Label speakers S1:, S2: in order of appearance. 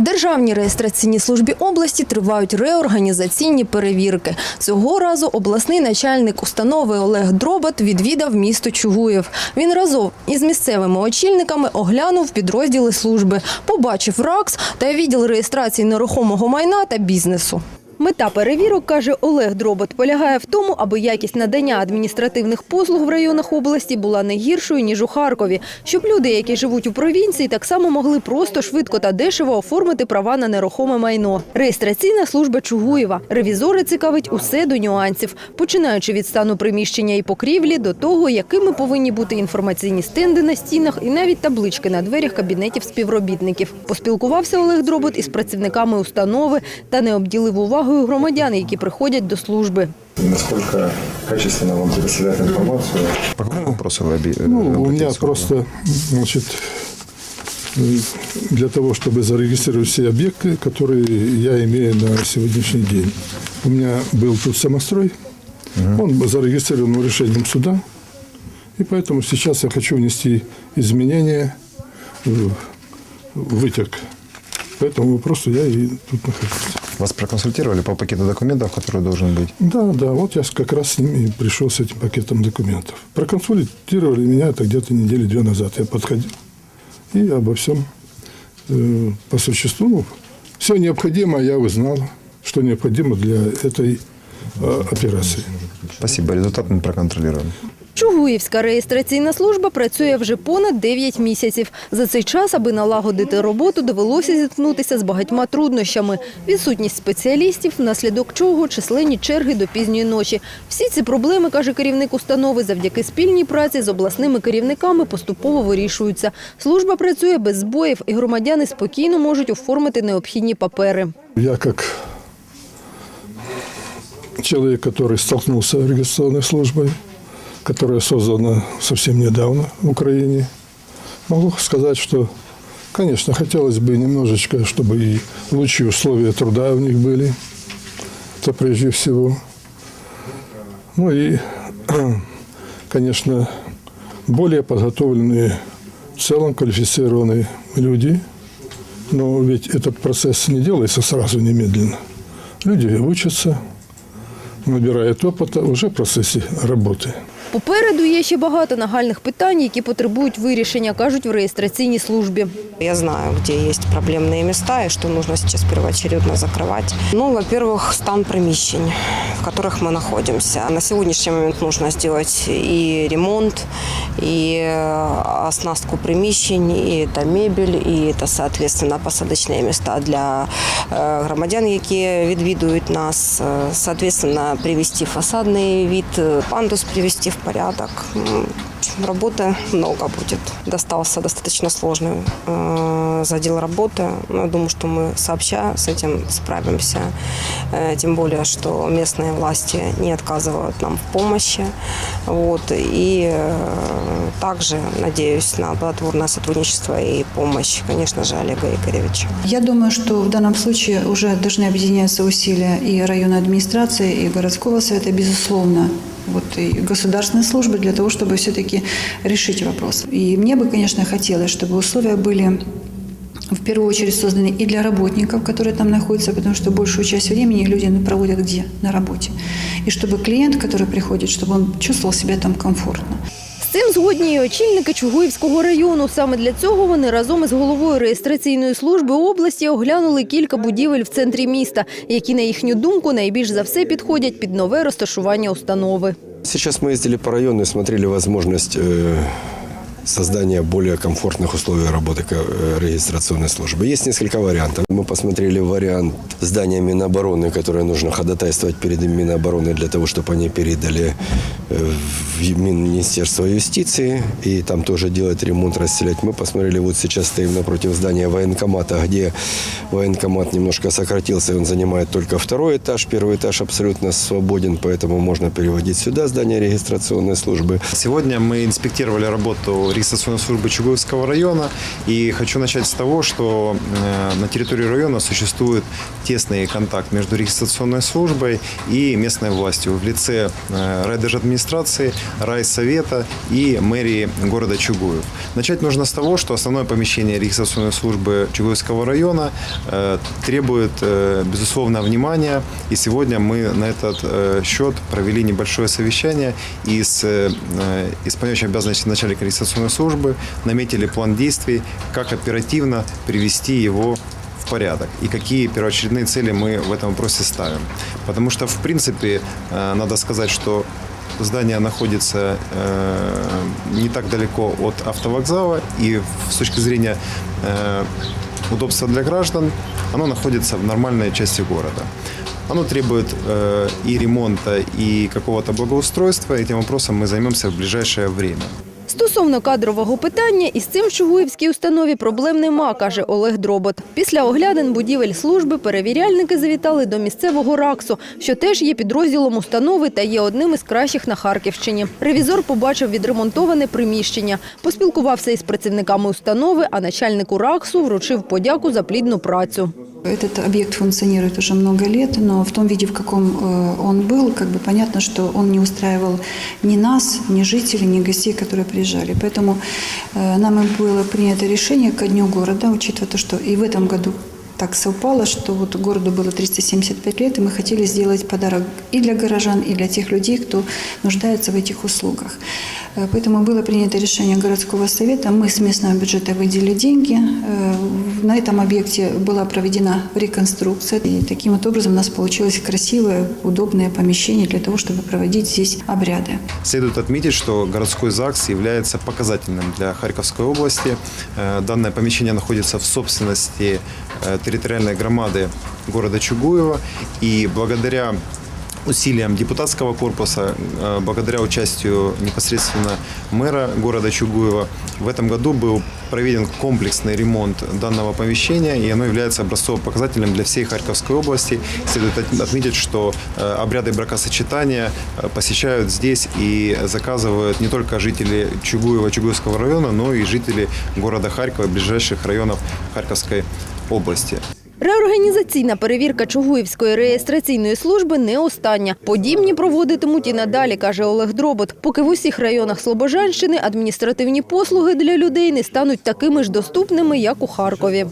S1: Державній реєстраційній службі області тривають реорганізаційні перевірки. Цього разу обласний начальник установи Олег Дробот відвідав місто Чугуєв. Він разом із місцевими очільниками оглянув підрозділи служби, побачив РАКС та відділ реєстрації нерухомого майна та бізнесу. Мета перевірок, каже Олег Дробот, полягає в тому, аби якість надання адміністративних послуг в районах області була не гіршою, ніж у Харкові, щоб люди, які живуть у провінції, так само могли просто швидко та дешево оформити права на нерухоме майно. Реєстраційна служба Чугуєва. Ревізори цікавить усе до нюансів, починаючи від стану приміщення і покрівлі до того, якими повинні бути інформаційні стенди на стінах і навіть таблички на дверях кабінетів співробітників. Поспілкувався Олег Дробот із працівниками установи та не обділив увагою громадян, які приходять до служби.
S2: Насколько качественно вам пересылают информацию?
S3: По какому вопросу вы оби-
S4: Ну, у меня просто, значит, для того, чтобы зарегистрировать все объекты, которые я имею на сегодняшний день. У меня был тут самострой, он зарегистрирован решением суда, и поэтому сейчас я хочу внести изменения в вытек. По этому вопросу я и тут нахожусь.
S3: Вас проконсультировали по пакету документов, который должен быть?
S4: Да, да, вот я как раз с ними пришел с этим пакетом документов. Проконсультировали меня это где-то недели две назад. Я подходил и обо всем э, по существу. Ну, все необходимое я узнал, что необходимо для этой э, операции.
S3: Спасибо, результат мы проконтролируем.
S1: Чугуївська реєстраційна служба працює вже понад 9 місяців. За цей час, аби налагодити роботу, довелося зіткнутися з багатьма труднощами. Відсутність спеціалістів, внаслідок чого численні черги до пізньої ночі. Всі ці проблеми, каже керівник установи, завдяки спільній праці з обласними керівниками поступово вирішуються. Служба працює без збоїв, і громадяни спокійно можуть оформити необхідні папери.
S4: Я как человек, который столкнулся с регистрационной службой, которая создана совсем недавно в Украине, могу сказать, что, конечно, хотелось бы немножечко, чтобы и лучшие условия труда у них были. Это прежде всего. Ну и, конечно, более подготовленные, в целом квалифицированные люди. Но ведь этот процесс не делается сразу немедленно. Люди учатся, набирают опыта уже в процессе работы.
S1: Попереду є ще багато нагальних питань, які потребують вирішення, кажуть в реєстраційній службі.
S5: Я знаю, где есть проблемные места и что нужно сейчас первоочередно закрывать. Ну, во-первых, стан примещений, в которых мы находимся. На сегодняшний момент нужно сделать и ремонт, и э, оснастку приміщень, и это мебель, и это, соответственно, посадочные места для э, громадян, які відвідують нас. Э, Соответственно, привести фасадный вид, э, пандус привести в порядок. Работы много будет. Достался достаточно сложный э, задел работы. Но я думаю, что мы сообща с этим справимся. Э, тем более, что местные власти не отказывают нам в помощи. Вот. И э, также надеюсь на плодотворное сотрудничество и помощь, конечно же, Олега Игоревича.
S6: Я думаю, что в данном случае уже должны объединяться усилия и районной администрации, и городского совета, безусловно, вот и государственной службы для того, чтобы все-таки решить вопрос. И мне бы, конечно, хотелось, чтобы условия были в первую очередь созданы и для работников, которые там находятся, потому что большую часть времени люди проводят где? На работе. И чтобы клиент, который приходит, чтобы он чувствовал себя там комфортно.
S1: Цим згодні і очільники Чугуївського району. Саме для цього вони разом із головою реєстраційної служби області оглянули кілька будівель в центрі міста, які, на їхню думку, найбільш за все підходять під нове розташування установи.
S7: Сейчас мы ездили по району и смотрели возможность э, создания более комфортных условий работы э, регистрационной службы. Есть несколько вариантов. Мы посмотрели вариант здания Минобороны, которое нужно ходатайствовать перед Минобороны для того, чтобы они передали э, в Министерство юстиции и там тоже делать ремонт, расселять. Мы посмотрели, вот сейчас стоим напротив здания военкомата, где военкомат немножко сократился, он занимает только второй этаж. Первый этаж абсолютно свободен, поэтому можно переводить сюда здание регистрационной службы.
S8: Сегодня мы инспектировали работу
S3: регистрационной службы Чугуевского района. И хочу начать с того, что э, на территории района существует тесный контакт между регистрационной службой и местной властью в лице э, райдержадминистрации, райсовета и мэрии города Чугуев. Начать нужно с того, что основное помещение регистрационной службы Чугуевского района э, требует, э, безусловно, внимания. И сегодня мы на этот счет провели небольшое совещание и с исполняющим обязанности начальника регистрационной службы наметили план действий, как оперативно привести его в порядок и какие первоочередные цели мы в этом вопросе ставим. Потому что, в принципе, э, надо сказать, что здание находится э, не так далеко от автовокзала и с точки зрения э, удобства для граждан оно находится в нормальной части города. Оно требует э, и ремонта, и какого-то благоустройства. Этим вопросом мы займемся в ближайшее время.
S1: Стосовно кадрового питання, із цим в Чугуївській установі проблем нема, каже Олег Дробот. Після оглядин будівель служби перевіряльники завітали до місцевого РАКСу, що теж є підрозділом установи та є одним із кращих на Харківщині. Ревізор побачив відремонтоване приміщення, поспілкувався із працівниками установи, а начальнику РАКСу вручив подяку за плідну працю.
S6: Этот объект функционирует уже много лет, но в том виде, в каком э, он был, как бы понятно, что он не устраивал ни нас, ни жителей, ни гостей, которые приезжали. Поэтому э, нам было принято решение ко дню города, учитывая то, что и в этом году так совпало, что вот городу было 375 лет, и мы хотели сделать подарок и для горожан, и для тех людей, кто нуждается в этих услугах. Э, Поэтому было принято решение городского совета. Мы с местного бюджета выделили деньги. Э, На этом объекте была проведена реконструкция. И таким вот образом у нас получилось красивое, удобное помещение для того, чтобы проводить здесь обряды.
S3: Следует отметить, что городской ЗАГС является показательным для Харьковской области. Э, Данное помещение находится в собственности территориальной громады города Чугуева. И благодаря усилиям депутатского корпуса, э, благодаря участию непосредственно мэра города Чугуева, в этом году был проведен комплексный ремонт данного помещения, и оно является образцово-показательным для всей Харьковской области. Следует от- отметить, что э, обряды бракосочетания э, посещают здесь и заказывают не только жители Чугуева, Чугуевского района, но и жители города Харькова и ближайших районов Харьковской области.
S1: Реорганізаційна перевірка Чугуївської реєстраційної служби не остання. Подібні проводитимуть і надалі, каже Олег Дробот. Поки в усіх районах Слобожанщини адміністративні послуги для людей не стануть такими ж доступними, як у Харкові.